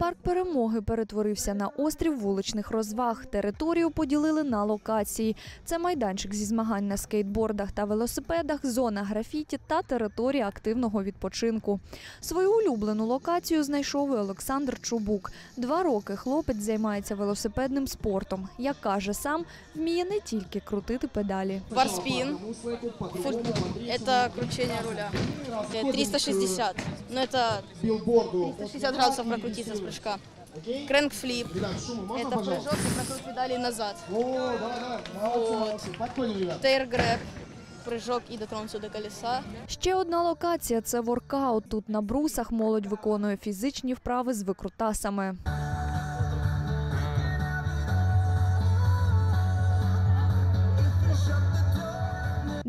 Парк перемоги перетворився на острів вуличних розваг. Територію поділили на локації. Це майданчик зі змагань на скейтбордах та велосипедах, зона графіті та територія активного відпочинку. Свою улюблену локацію знайшов і Олександр Чубук. Два роки хлопець займається велосипедним спортом. Як каже сам, вміє не тільки крутити педалі. Варспин. Фут- Это кручение руля. Э, 360. Но это 360 градусов прокрутиться с прыжка. Крэнк-флип. Это прыжок и прокрут педали назад. Вот. Тейр-грэб. Прыжок и дотронуться до колеса. Ще одна локація це воркаут. Тут на брусах молодь виконує фізичні вправи з викрутасами.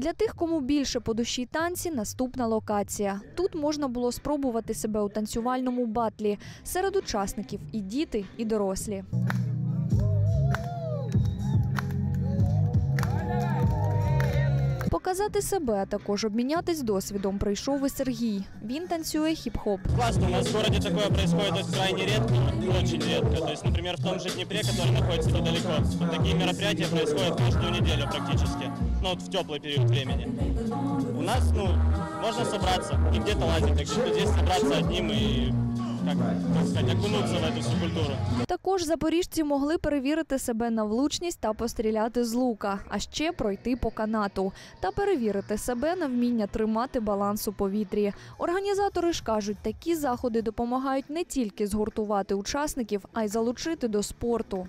Для тих, кому більше по душі танці, наступна локація. Тут можна було спробувати себе у танцювальному батлі. Серед учасників і діти, і дорослі. Показати себе, а також обмінятись досвідом прийшов і Сергій. Він танцює хіп-хоп. Классно, у нас в городе такое происходит крайне редко, очень редко. То есть, например, в том же Днепре, который находится недалеко, такие мероприятия происходят каждую неделю практически, ну вот в теплый период времени. У нас, ну, можно собраться и где-то лазить, так что здесь собраться одним и, как, как сказать, в эту культуру. Також запоріжці могли перевірити себе на влучність та постріляти з лука, а ще пройти по канату та перевірити себе на вміння тримати баланс у повітрі. Організатори ж кажуть, такі заходи допомагають не тільки згуртувати учасників, а й залучити до спорту.